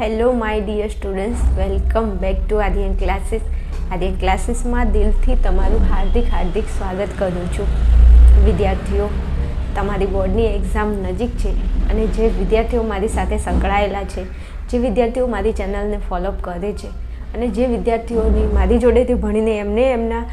Hello my dear students welcome back to Aryan classes Aryan ક્લાસીસમાં દિલથી તમારું હાર્દિક હાર્દિક સ્વાગત કરું છું. વિદ્યાર્થીઓ, તમારી બોર્ડની એક્ઝામ નજીક છે અને જે વિદ્યાર્થીઓ મારી સાથે સંકળાયેલા છે, જે વિદ્યાર્થીઓ મારી ચેનલને ફોલોઅપ કરે છે અને જે વિદ્યાર્થીઓની મારી જોડેથી ભણીને એમને એમના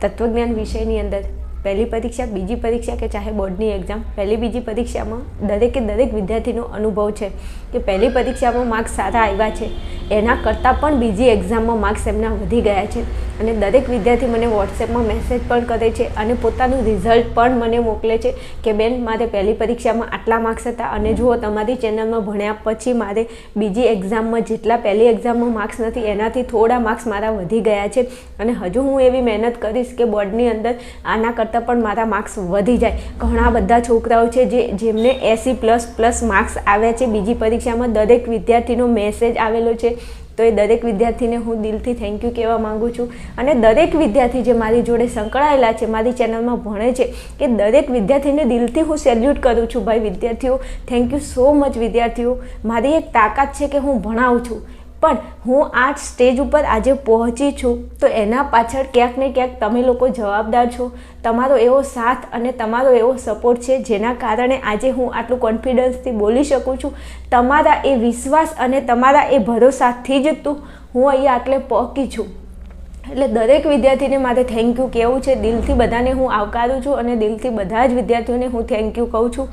તત્વજ્ઞાન વિષયની અંદર પહેલી પરીક્ષા, બીજી પરીક્ષા કે ચાહે બોર્ડની એક્ઝામ પહેલી, બીજી પરીક્ષામાં દરેકે દરેક વિદ્યાર્થીનો અનુભવ છે કે પહેલી પરીક્ષામાં માર્ક્સ સારા આવ્યા છે. એના કરતાં પણ બીજી એક્ઝામમાં માર્ક્સ એમના વધી ગયા છે. અને દરેક વિદ્યાર્થી મને વોટ્સએપમાં મેસેજ પણ કરે છે અને પોતાનું રિઝલ્ટ પણ મને મોકલે છે કે, બેન, મારે પહેલી પરીક્ષામાં આટલા માર્ક્સ હતા અને જુઓ, તમારી ચેનલમાં ભણ્યા પછી મારે બીજી એક્ઝામમાં જેટલા પહેલી એક્ઝામમાં માર્ક્સ નથી, એનાથી થોડા માર્ક્સ મારા વધી ગયા છે. અને હજુ હું એવી મહેનત કરીશ કે બોર્ડની અંદર આના કરતાં પણ મારા માર્ક્સ વધી જાય. ઘણા બધા છોકરાઓ છે જે, જેમને એસી પ્લસ પ્લસ માર્ક્સ આવ્યા છે. બીજી પરીક્ષામાં દરેક વિદ્યાર્થીનો મેસેજ આવેલો છે તો એ દરેક વિદ્યાર્થીને હું દિલથી થેન્ક યુ કહેવા માગું છું. અને દરેક વિદ્યાર્થી જે મારી જોડે સંકળાયેલા છે, મારી ચેનલમાં ભણે છે, એ દરેક વિદ્યાર્થીને દિલથી હું સેલ્યુટ કરું છું. ભાઈ, વિદ્યાર્થીઓ થેન્ક યુ સો મચ વિદ્યાર્થીઓ. મારી એક તાકાત છે કે હું ભણાવું છું. પણ હું આ સ્ટેજ ઉપર આજે પહોંચી છું, તો એના પાછળ ક્યાંક ને ક્યાંક તમે લોકો જવાબદાર છો. તમારો એવો સાથ અને તમારો એવો સપોર્ટ છે, જેના કારણે આજે હું આટલું કોન્ફિડન્સથી બોલી શકું છું. તમારા એ વિશ્વાસ અને તમારા એ ભરોસાથી જ તું હું અહીંયા આટલે પહોંચી છું. એટલે દરેક વિદ્યાર્થીને મારે થેન્ક યુ કહેવું છે. દિલથી બધાને હું આવકારું છું અને દિલથી બધા જ વિદ્યાર્થીઓને હું થેન્ક યુ કહું છું.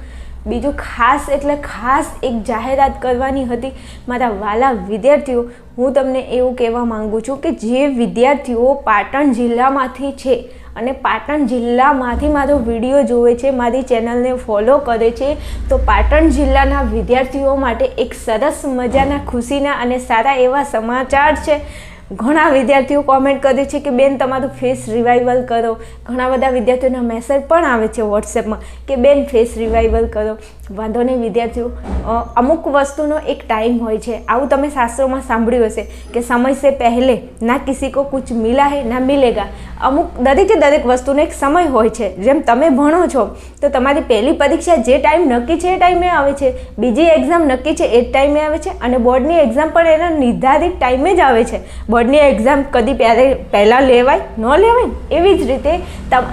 બીજું ખાસ એટલે ખાસ એક જાહેરાત કરવાની હતી મારા વાલા વિદ્યાર્થીઓ, હું તમને એવું કહેવા માંગુ છું કે જે વિદ્યાર્થીઓ પાટણ જિલ્લામાંથી છે અને પાટણ જિલ્લામાંથી મારો વીડિયો જોવે છે, મારી ચેનલને ફોલો કરે છે, તો પાટણ જિલ્લાના વિદ્યાર્થીઓ માટે એક સરસ મજાના ખુશીના અને સારા એવા સમાચાર છે. ઘણા વિદ્યાર્થીઓ કોમેન્ટ કરે છે કે, બેન, તમારું ફેસ રિવાઇવલ કરો. ઘણા બધા વિદ્યાર્થીઓના મેસેજ પણ આવે છે વોટ્સએપમાં કે, બેન ફેસ રિવાઇવલ કરો. વાંધો નહીં, વિદ્યાર્થીઓ. અમુક વસ્તુનો એક ટાઈમ હોય છે. આવું તમે શાસ્ત્રોમાં સાંભળ્યું હશે કે સમય સે પહેલે ના કિસી કો કુછ મિલા હે, ના મિલેગા. અમુક દરેકે દરેક વસ્તુનો એક સમય હોય છે. જેમ તમે ભણો છો, તો તમારી પહેલી પરીક્ષા જે ટાઈમ નક્કી છે એ ટાઈમે આવે છે. બીજી એક્ઝામ નક્કી છે એ જ ટાઈમે આવે છે. અને બોર્ડની એક્ઝામ પણ એના નિર્ધારિત ટાઈમે જ આવે છે. બોર્ડની એક્ઝામ કદી પહેલે લેવાય, ન લેવાય? એવી જ રીતે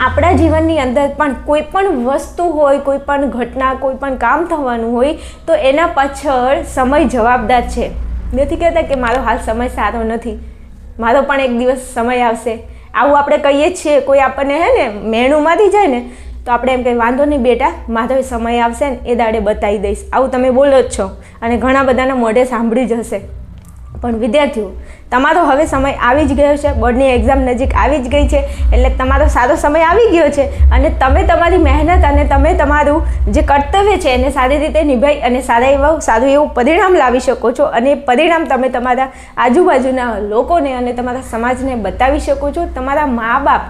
આપણા જીવનની અંદર પણ કોઈ પણ વસ્તુ હોય, કોઈ પણ ઘટના, કોઈ પણ કામ થવાનું હોય, તો એના પાછળ સમય જવાબદાર છે. નથી કહેતા કે મારો હાલ સમય સારો નથી. મારો પણ એક દિવસ સમય આવશે. આવું આપણે કહીએ છીએ, કોઈ આપણને હે ને મેણુંમાંથી જાય ને, તો આપણે એમ કંઈ વાંધો નહીં બેટા, મારો સમય આવશે ને, એ દાડે બતાવી દઈશ. આવું તમે બોલો જ છો. અને ઘણા બધાના મોઢે સાંભળી જ હશે. પણ વિદ્યાર્થીઓ, તમારો હવે સમય આવી જ ગયો છે, બોર્ડની એક્ઝામ નજીક આવી જ ગઈ છે, એટલે તમારો સારો સમય આવી ગયો છે અને તમે તમારી મહેનત અને તમે તમારું જે કર્તવ્ય છે એને સારી રીતે નિભાઈ અને સારા એવા સારું એવું પરિણામ લાવી શકો છો અને પરિણામ તમે તમારા આજુબાજુના લોકોને અને તમારા સમાજને બતાવી શકો છો, તમારા મા બાપ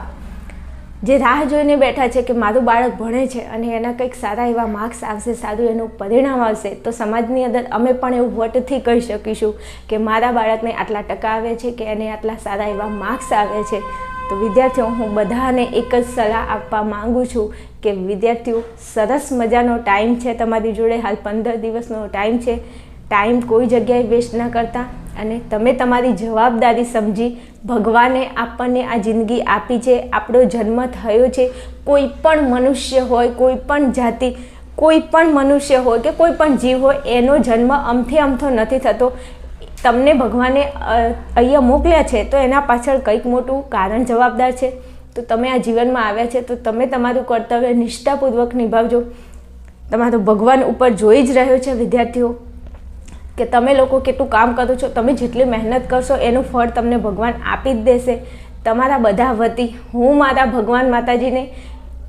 જે રાહ જોઈને બેઠા છે કે મારું બાળક ભણે છે અને એના કંઈક સારા એવા માર્ક્સ આવશે, સારું એનું પરિણામ આવશે, તો સમાજની અંદર અમે પણ એવું વટથી કહી શકીશું કે મારા બાળકને આટલા ટકા આવે છે કે એને આટલા સારા એવા માર્ક્સ આવે છે. તો વિદ્યાર્થીઓ, હું બધાને એક જ સલાહ આપવા માગું છું કે વિદ્યાર્થીઓ, સરસ મજાનો ટાઈમ છે તમારી જોડે. હાલ પંદર દિવસનો ટાઈમ છે. ટાઈમ કોઈ જગ્યાએ વેસ્ટ ન કરતા. અને તમે તમારી જવાબદારી સમજી ભગવાને આપણને આ જિંદગી આપી છે. આપણો જન્મ થયો છે. કોઈ પણ મનુષ્ય હોય, કોઈ પણ જાતિ, કોઈ પણ મનુષ્ય હોય કે કોઈ પણ જીવ હોય, એનો જન્મ અમથી અમથો નથી થતો. તમને ભગવાને અહીંયા મોકલ્યા છે તો એના પાછળ કંઈક મોટું કારણ જવાબદાર છે. તો તમે આ જીવનમાં આવ્યા છે તો તમે તમારું કર્તવ્ય નિષ્ઠાપૂર્વક નિભાવજો. તમારો ભગવાન ઉપર જોઈ જ રહ્યો છે, વિદ્યાર્થીઓ. કે તમે લોકો કેટલું કામ કરો છો, તમે જેટલી મહેનત કરશો, એનું ફળ તમને ભગવાન આપી જ દેશે. તમારા બધા વતી હું મારા ભગવાન માતાજીને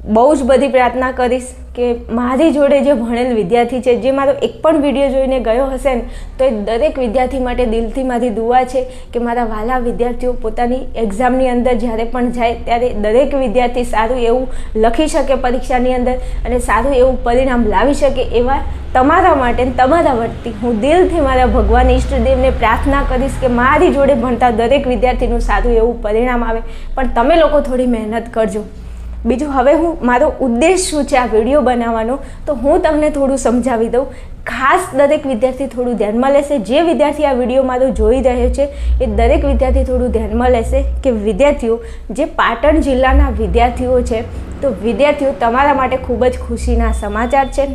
બહુ જ બધી પ્રાર્થના કરીશ કે મારી જોડે જે ભણેલ વિદ્યાર્થી છે, જે મારો એક પણ વીડિયો જોઈને ગયો હશે ને, તો એ દરેક વિદ્યાર્થી માટે દિલથી મારી દુઆ છે કે મારા વાલા વિદ્યાર્થીઓ પોતાની એક્ઝામની અંદર જ્યારે પણ જાય ત્યારે દરેક વિદ્યાર્થી સારું એવું લખી શકે પરીક્ષાની અંદર અને સારું એવું પરિણામ લાવી શકે એવા તમારા માટે તમારા વતી હું દિલથી મારા ભગવાન ઈષ્ટદેવને પ્રાર્થના કરીશ કે મારી જોડે ભણતા દરેક વિદ્યાર્થીનું સારું એવું પરિણામ આવે. પણ તમે લોકો થોડી મહેનત કરજો. બીજું હવે હું, મારો ઉદ્દેશ શું છે આ વીડિયો બનાવવાનો? તો હું તમને થોડું સમજાવી દઉં. ખાસ દરેક વિદ્યાર્થી થોડું ધ્યાનમાં લેશે. જે વિદ્યાર્થી આ વીડિયો મારો જોઈ રહ્યો છે, એ દરેક વિદ્યાર્થી થોડું ધ્યાનમાં લેશે કે વિદ્યાર્થીઓ, જે પાટણ જિલ્લાના વિદ્યાર્થીઓ છે, તો વિદ્યાર્થીઓ તમારા માટે ખૂબ જ ખુશીના સમાચાર છે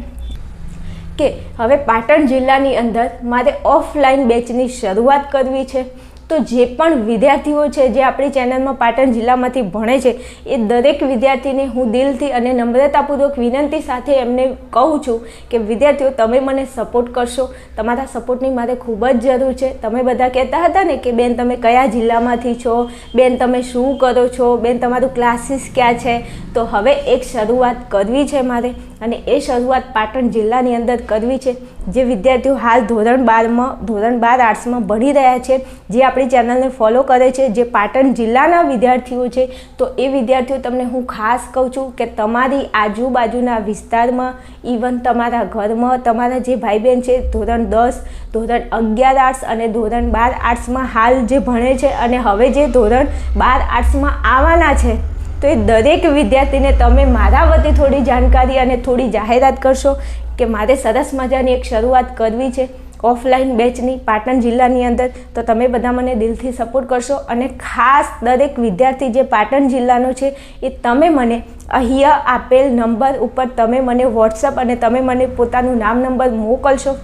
કે હવે પાટણ જિલ્લાની અંદર મારે ઓફલાઈન બેચની શરૂઆત કરવી છે. તો જે પણ વિદ્યાર્થીઓ છે, જે આપણી ચેનલમાં પાટણ જિલ્લામાંથી ભણે છે, એ દરેક વિદ્યાર્થીને હું દિલથી અને નમ્રતાપૂર્વક વિનંતી સાથે એમને કહું છું કે, વિદ્યાર્થીઓ, તમે મને સપોર્ટ કરશો. તમારા સપોર્ટની મારે ખૂબ જ જરૂર છે. તમે બધા કહેતા હતા ને કે, બેન, તમે કયા જિલ્લામાંથી છો? બેન, તમે શું કરો છો? બેન, તમારું ક્લાસીસ ક્યાં છે? તો હવે એક શરૂઆત કરવી છે મારે. અને એ શરૂઆત પાટણ જિલ્લાની અંદર કરવી છે. જે વિદ્યાર્થીઓ હાલ ધોરણ બારમાં, ધોરણ બાર આર્ટ્સમાં ભણી રહ્યા છે. જે આપણી ચેનલને ફોલો કરે છે. જે પાટણ જિલ્લાના વિદ્યાર્થીઓ છે, તો એ વિદ્યાર્થીઓ તમને હું ખાસ કહું છું કે તમારી આજુબાજુના વિસ્તારમાં ઇવન તમારા ઘરમાં, તમારા જે ભાઈ બહેન છે, ધોરણ દસ, ધોરણ અગિયાર આર્ટ્સ અને ધોરણ બાર આર્ટ્સમાં હાલ જે ભણે છે અને હવે જે ધોરણ બાર આર્ટ્સમાં આવવાના છે તો એ દરેક વિદ્યાર્થીને તમે મારા વતી થોડી જાણકારી અને થોડી જાહેરાત કરશો કે મારે સરસ મજાની એક શરૂઆત કરવી છે ઓફલાઈન બેચની પાટણ જિલ્લાની અંદર. તો તમે બધા મને દિલથી સપોર્ટ કરશો અને ખાસ દરેક વિદ્યાર્થી જે પાટણ જિલ્લાનો છે એ તમે મને અહીંયા આપેલ નંબર ઉપર તમે મને વોટ્સઅપ અને તમે મને પોતાનું નામ નંબર મોકલશો.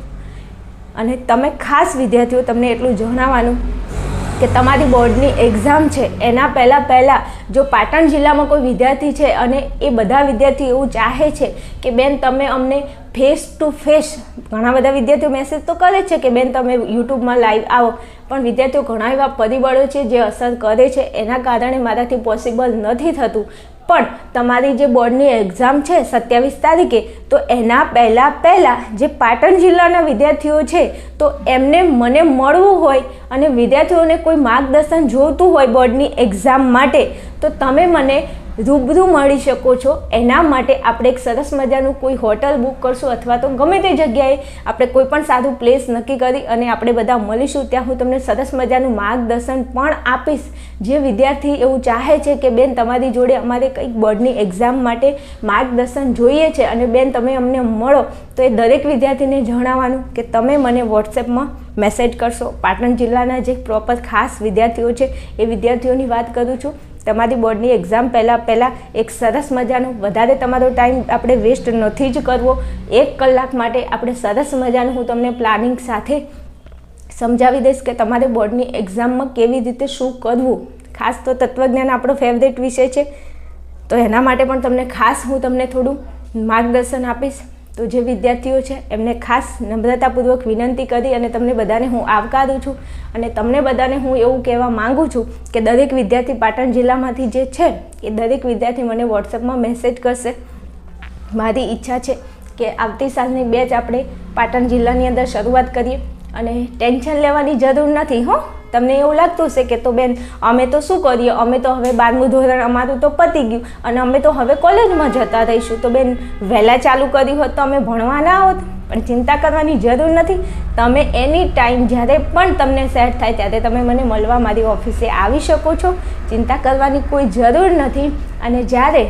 અને તમે ખાસ વિદ્યાર્થીઓ, તમને એટલું જણાવવાનું કે તમારી બોર્ડની એક્ઝામ છે, એના પહેલાં પહેલાં જો પાટણ જિલ્લામાં કોઈ વિદ્યાર્થી છે અને એ બધા વિદ્યાર્થી એવું ચાહે છે કે બેન તમે અમને ફેસ ટુ ફેસ ઘણા બધા વિદ્યાર્થીઓ મેસેજ તો કરે છે કે બેન તમે યુટ્યુબમાં લાઈવ આવો, પણ વિદ્યાર્થીઓ ઘણા એવા પરિબળો છે જે અસર કરે છે, એના કારણે મારાથી પોસિબલ નથી થતું. પણ તમારી જે બોર્ડની એક્ઝામ છે સત્યાવીસ તારીખે, તો એના પહેલાં પહેલાં જે પાટણ જિલ્લાના વિદ્યાર્થીઓ છે, તો એમને મને મળવું હોય અને વિદ્યાર્થીઓને કોઈ માર્ગદર્શન જોઈતું હોય બોર્ડની એક્ઝામ માટે, તો તમે મને રૂબરૂ મળી શકો છો. એના માટે આપણે એક સરસ મજાનું કોઈ હોટલ બુક કરશું અથવા તો ગમે તે જગ્યાએ આપણે કોઈ પણ સારું પ્લેસ નક્કી કરી અને આપણે બધા મળીશું, ત્યાં હું તમને સરસ મજાનું માર્ગદર્શન પણ આપીશ. જે વિદ્યાર્થી એવું ચાહે છે કે, બેન, તમારી જોડે અમારે કંઈક બોર્ડની એક્ઝામ માટે માર્ગદર્શન જોઈએ છે અને બેન, તમે અમને મળો. તો એ દરેક વિદ્યાર્થીને જણાવવાનું કે, તમે મને વોટ્સએપમાં મેસેજ કરશો. પાટણ જિલ્લાના જે પ્રોપર ખાસ વિદ્યાર્થીઓ છે, એ વિદ્યાર્થીઓની વાત કરું છું. તમારી બોર્ડની એક્ઝામ પહેલાં પહેલાં એક સરસ મજાનું, વધારે તમારો ટાઈમ આપણે વેસ્ટ નથી જ કરવો. એક કલાક માટે આપણે સરસ મજાનું હું તમને પ્લાનિંગ સાથે સમજાવી દઈશ કે તમારે બોર્ડની એક્ઝામમાં કેવી રીતે શું કરવું. ખાસ તો તત્વજ્ઞાન આપણો ફેવરેટ વિષય છે. તો એના માટે પણ તમને ખાસ હું તમને થોડું માર્ગદર્શન આપીશ. તો જે વિદ્યાર્થીઓ છે, એમને ખાસ નમ્રતાપૂર્વક વિનંતી કરી અને તમને બધાને હું આવકારું છું અને તમને બધાને હું એવું કહેવા માગું છું કે દરેક વિદ્યાર્થી પાટણ જિલ્લામાંથી જે છે, એ દરેક વિદ્યાર્થી મને વોટ્સએપમાં મેસેજ કરશે. મારી ઈચ્છા છે કે આવતી સાલની બેચ આપણે પાટણ જિલ્લાની અંદર શરૂઆત કરીએ અને ટેન્શન લેવાની જરૂર નથી, હો. તમને એવું લાગતું હશે કે તો બેન, અમે તો શું કરીએ? અમે તો હવે બારમું ધોરણ અમારું તો પતી ગયું અને અમે તો હવે કોલેજમાં જતા રહીશું. તો બેન, વહેલા ચાલુ કર્યું હોત તો અમે ભણવા ના હોત. પણ ચિંતા કરવાની જરૂર નથી. તમે એની ટાઈમ જ્યારે પણ તમને સેટ થાય ત્યારે તમે મને મળવા મારી ઓફિસે આવી શકો છો. ચિંતા કરવાની કોઈ જરૂર નથી. અને જ્યારે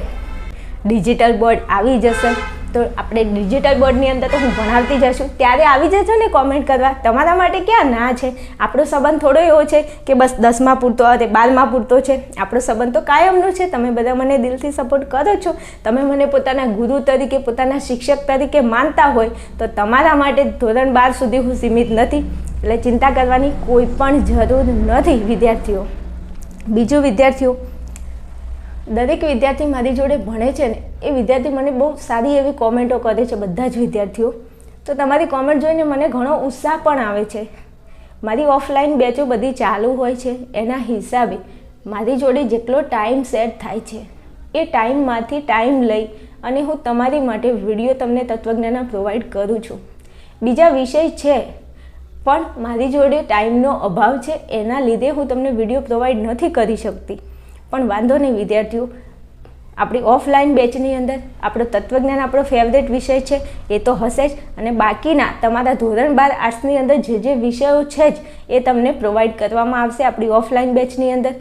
ડિજિટલ બોર્ડ આવી જશે તો આપણે ડિજિટલ બોર્ડની અંદર તો હું ભણાવતી જશું ત્યારે આવી જજો ને કોમેન્ટ કરવા. તમારા માટે ક્યાં ના છે? આપણો સંબંધ થોડો એવો છે કે બસ દસમાં પૂરતો અરે બારમાં પૂરતો છે. આપણો સંબંધ તો કાયમનો છે. તમે બધા મને દિલથી સપોર્ટ કરો છો. તમે મને પોતાના ગુરુ તરીકે, પોતાના શિક્ષક તરીકે માનતા હોય તો તમારા માટે ધોરણ બાર સુધી હું સીમિત નથી. એટલે ચિંતા કરવાની કોઈ પણ જરૂર નથી, વિદ્યાર્થીઓ. બીજું વિદ્યાર્થીઓ દરેક વિદ્યાર્થી મારી જોડે ભણે છે ને, એ વિદ્યાર્થી મને બહુ સારી એવી કોમેન્ટો કરે છે બધા જ વિદ્યાર્થીઓ. તો તમારી કોમેન્ટ જોઈને મને ઘણો ઉત્સાહ પણ આવે છે. મારી ઓફલાઈન બેચો બધી ચાલુ હોય છે, એના હિસાબે મારી જોડે જેટલો ટાઈમ સેટ થાય છે, એ ટાઈમમાંથી ટાઈમ લઈ અને હું તમારી માટે વીડિયો તમને તત્વજ્ઞાન પ્રોવાઈડ કરું છું. બીજા વિષય છે, પણ મારી જોડે ટાઈમનો અભાવ છે, એના લીધે હું તમને વીડિયો પ્રોવાઈડ નથી કરી શકતી. પણ વાંધો નહીં, વિદ્યાર્થીઓ. આપણી ઓફલાઈન બેચની અંદર આપણો તત્વજ્ઞાન આપણો ફેવરેટ વિષય છે, એ તો હશે જ. અને બાકીના તમારા ધોરણ બાર આર્ટ્સની અંદર જે જે વિષયો છે જ, એ તમને પ્રોવાઈડ કરવામાં આવશે આપણી ઓફલાઈન બેચની અંદર.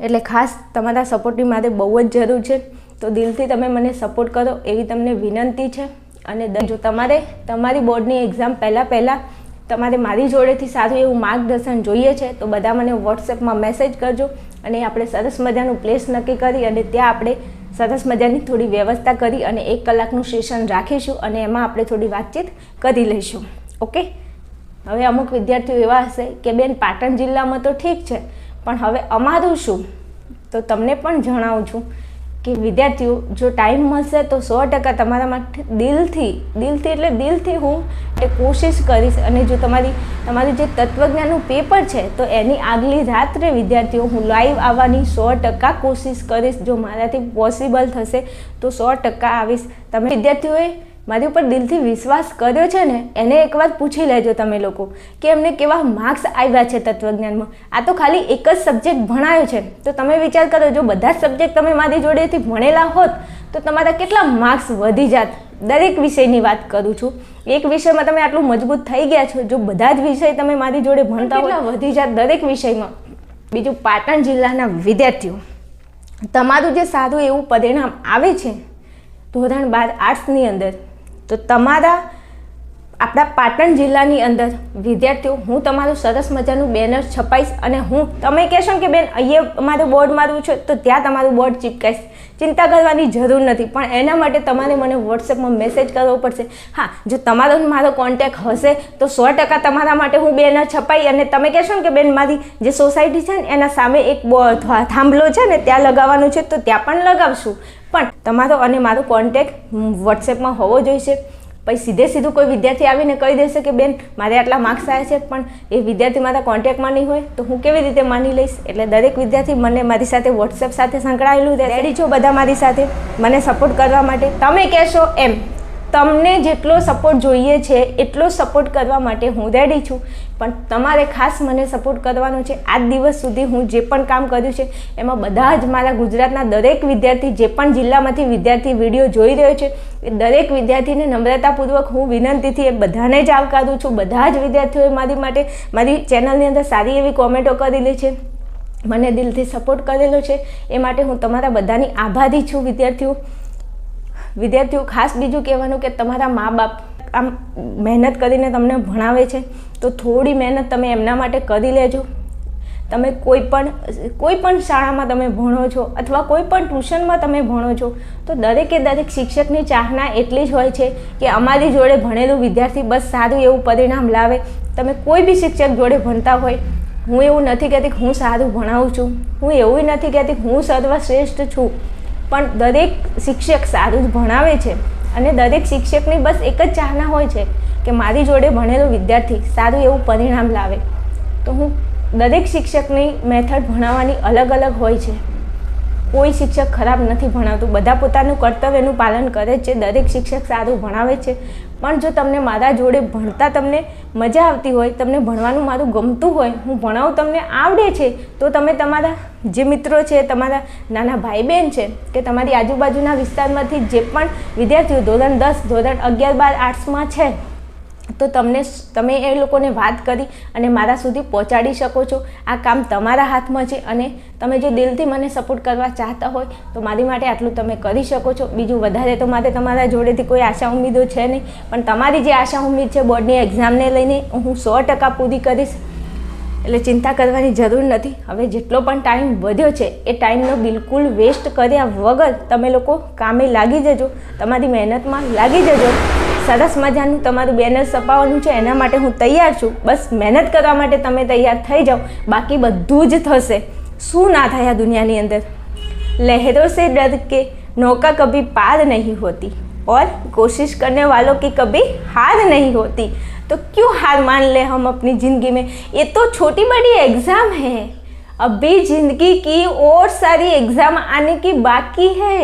એટલે ખાસ તમારા સપોર્ટની મારે બહુ જ જરૂર છે. તો દિલથી તમે મને સપોર્ટ કરો એવી તમને વિનંતી છે. અને જો તમારે તમારી બોર્ડની એક્ઝામ પહેલાં પહેલાં તમારે મારી જોડેથી સારું એવું માર્ગદર્શન જોઈએ છે, તો બધા મને વોટ્સએપમાં મેસેજ કરજો અને આપણે સરસ મજાનું પ્લેસ નક્કી કરી અને ત્યાં આપણે સરસ મજાની થોડી વ્યવસ્થા કરી અને એક કલાકનું સેશન રાખીશું અને એમાં આપણે થોડી વાતચીત કરી લઈશું. ઓકે હવે અમુક વિદ્યાર્થીઓ એવા હશે કે બેન પાટણ જિલ્લામાં તો ઠીક છે, પણ હવે અમારું શું? તો તમને પણ જણાવું છું. કે વિદ્યાર્થીઓ, જો ટાઈમ મળશે તો સો ટકા તમારા માટે દિલથી દિલથી એટલે દિલથી હું એ કોશિશ કરીશ. અને જો તમારી તમારી જે તત્વજ્ઞાનનું પેપર છે, તો એની આગલી રાત્રે વિદ્યાર્થીઓ, હું લાઈવ આવવાની સો ટકા કોશિશ કરીશ. જો મારાથી પોસિબલ થશે, તો સો ટકા આવીશ. તમે વિદ્યાર્થીઓએ મારી ઉપર દિલથી વિશ્વાસ કર્યો છે ને એને એકવાર પૂછી લેજો તમે લોકો કે એમને કેવા માર્ક્સ આવ્યા છે તત્વજ્ઞાનમાં. આ તો ખાલી એક જ સબ્જેક્ટ ભણાયો છે. તો તમે વિચાર કરો જો બધા જ સબ્જેક્ટ તમે મારી જોડેથી ભણેલા હોત તો તમારા કેટલા માર્ક્સ વધી જાત. દરેક વિષયની વાત કરું છું. એક વિષયમાં તમે આટલું મજબૂત થઈ ગયા છો જો બધા જ વિષય તમે મારી જોડે ભણતા હોય વધી જાત દરેક વિષયમાં? બીજું પાટણ જિલ્લાના વિદ્યાર્થીઓ. તમારું જે સારું એવું પરિણામ આવે છે ધોરણ બાર આર્ટ્સની અંદર તો તમારા આપણા પાટણ જિલ્લાની અંદર વિદ્યાર્થીઓ, હું તમારું સરસ મજાનું બેનર છપાઈશ અને હું, તમે કહેશો કે બેન, અહીંયા અમારું બોર્ડ મારું છે, તો ત્યાં તમારું બોર્ડ ચીપકાઈશ. ચિંતા કરવાની જરૂર નથી, પણ એના માટે તમારે મને વોટ્સએપમાં મેસેજ કરવો પડશે. હા, જો તમારો મારો કોન્ટેક હશે, તો સો ટકા તમારા માટે હું બેનર છપાઈ અને તમે કહેશો કે બેન, મારી જે સોસાયટી છે ને, એના સામે એક થાંભલો છે ને, ત્યાં લગાવવાનું છે, તો ત્યાં પણ લગાવશું. પણ તમારો અને મારો કોન્ટેક વોટ્સએપમાં હોવો જોઈશે. પછી સીધે સીધું કોઈ વિદ્યાર્થી આવીને કહી દેશે કે, બેન, મારે આટલા માર્ક્સ આવ્યા છે, પણ એ વિદ્યાર્થી મારા કોન્ટેક્ટમાં નહીં હોય, તો હું કેવી રીતે માની લઈશ? એટલે દરેક વિદ્યાર્થી મને મારી સાથે વોટ્સએપ સાથે સંકળાયેલું રેડી છો બધા મારી સાથે, મને સપોર્ટ કરવા માટે. તમે કહેશો એમ. તમને જેટલો સપોર્ટ જોઈએ છે, એટલો સપોર્ટ કરવા માટે હું રેડી છું. પણ તમારે ખાસ મને સપોર્ટ કરવાનો છે. આજ દિવસ સુધી હું જે પણ કામ કર્યું છે, એમાં બધા જ મારા ગુજરાતના દરેક વિદ્યાર્થી, જે પણ જિલ્લામાંથી વિદ્યાર્થી વીડિયો જોઈ રહ્યો છે, એ દરેક વિદ્યાર્થીને નમ્રતાપૂર્વક હું વિનંતીથી એ બધાને જ આવકારું છું. બધા જ વિદ્યાર્થીઓએ મારી માટે, મારી ચેનલની અંદર સારી એવી કોમેન્ટો કરેલી છે, મને દિલથી સપોર્ટ કરેલો છે. એ માટે હું તમારા બધાની આભારી છું, વિદ્યાર્થીઓ. વિદ્યાર્થીઓ ખાસ બીજું કહેવાનું કે તમારા મા બાપ આમ મહેનત કરીને તમને ભણાવે છે, તો થોડી મહેનત તમે એમના માટે કરી લેજો. તમે કોઈ પણ કોઈ પણ શાળામાં તમે ભણો છો અથવા કોઈ પણ ટ્યુશનમાં તમે ભણો છો, તો દરેકે દરેક શિક્ષકની ચાહના એટલી જ હોય છે કે અમારી જોડે ભણેલું વિદ્યાર્થી બસ સારું એવું પરિણામ લાવે. તમે કોઈ બી શિક્ષક જોડે ભણતા હોય, હું એવું નથી કહેતી હું સારું ભણાવું છું. હું એવું નથી કહેતી હું સર્વશ્રેષ્ઠ છું. પણ દરેક શિક્ષક સારું જ ભણાવે છે. અને દરેક શિક્ષકની બસ એક જ ચાહના હોય છે કે મારી જોડે ભણેલો વિદ્યાર્થી સારું એવું પરિણામ લાવે. તો હું દરેક શિક્ષકની મેથડ ભણાવવાની અલગ અલગ હોય છે. કોઈ શિક્ષક ખરાબ નથી ભણાવતું. બધા પોતાનું કર્તવ્યનું પાલન કરે છે. દરેક શિક્ષક સારું ભણાવે છે. પણ જો તમને મારા જોડે ભણતા તમને મજા આવતી હોય, તમને ભણવાનું મારું ગમતું હોય, હું ભણાવું તમને આવડે છે, તો તમે તમારા જે મિત્રો છે, તમારા નાના ભાઈ બહેન છે, કે તમારી આજુબાજુના વિસ્તારમાંથી જે પણ વિદ્યાર્થીઓ ધોરણ દસ, ધોરણ અગિયાર, બાર આર્ટ્સમાં છે તો તમને તમે એ લોકોને વાત કરી અને મારા સુધી પહોંચાડી શકો છો. આ કામ તમારા હાથમાં છે અને તમે જો દિલથી મને સપોર્ટ કરવા ચાહતા હોય તો મારી માટે આટલું તમે કરી શકો છો. બીજું વધારે તો મારે તમારા જોડેથી કોઈ આશા ઉમેદો છે નહીં. પણ તમારી જે આશા ઉમેદ છે બોર્ડની એક્ઝામને લઈને હું સો ટકા પૂરી કરીશ. એટલે ચિંતા કરવાની જરૂર નથી. હવે જેટલો પણ ટાઈમ વધ્યો છે, એ ટાઈમનો બિલકુલ વેસ્ટ કર્યા વગર તમે લોકો કામે લાગી જજો. તમારી મહેનતમાં લાગી જજો. સરસ મજાનું તમારું બેનર છપાવવાનું છે એના માટે હું તૈયાર છું બસ મહેનત કરવા માટે તમે તૈયાર થઈ જાઓ બાકી બધું જ થશે શું ના થાય આ દુનિયાની અંદર लहरों से डर के नौका कभी पार नहीं होती और कोशिश करने वालों की कभी हार नहीं होती तो क्यों हार मान ले हम अपनी ज़िंदगी में ये तो छोटी बड़ी एग्ज़ाम है अभी ज़िंदगी की और सारी एग्ज़ाम आने की बाकी है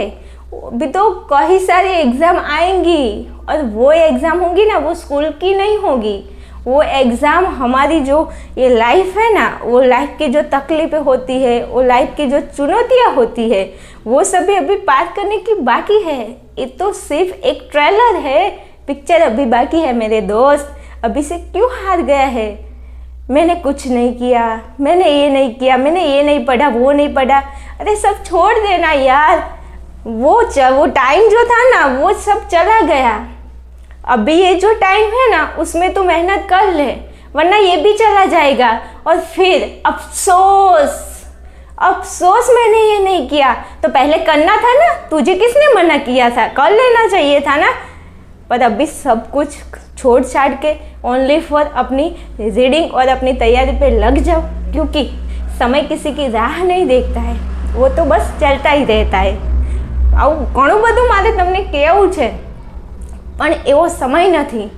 अभी तो कई सारी एग्ज़ाम आएँगी और वो एग्ज़ाम होंगी ना, वो स्कूल की नहीं होगी। वो एग्ज़ाम हमारी जो ये लाइफ है ना, वो लाइफ की जो तकलीफें होती है, वो लाइफ की जो चुनौतियाँ होती है, वो सभी अभी पार करने की बाकी है। ये तो सिर्फ़ एक ट्रेलर है पिक्चर अभी बाकी है मेरे दोस्त। अभी से क्यों हार गया है? मैंने कुछ नहीं किया, मैंने ये नहीं किया, मैंने ये नहीं पढ़ा, वो नहीं पढ़ा। अरे सब छोड़ देना यार। वो च, वो टाइम जो था ना वो सब चला गया। अभी ये जो टाइम है ना उसमें तो मेहनत कर ले वरना ये भी चला जाएगा। और फिर अफसोस अफसोस मैंने ये नहीं किया। तो पहले करना था ना तुझे किसने मना किया था? कर लेना चाहिए था ना। पर अभी सब कुछ छोड़ छाड़ के ओनली फॉर अपनी रीडिंग और अपनी तैयारी पे लग जाओ क्योंकि समय किसी की राह नहीं देखता है। वो तो बस चलता ही रहता है। આવું ઘણું બધું મારે તમને કહેવું છે, પણ એવો સમય નથી.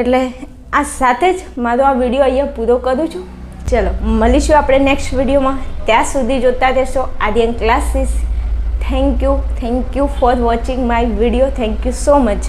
એટલે આ સાથે જ મારો આ વીડિયો અહીંયા પૂરો કરું છું. ચલો, મળીશું આપણે નેક્સ્ટ વિડીયોમાં. ત્યાં સુધી જોતા રહેશો. Aryan classes thank you thank you for watching my video thank you so much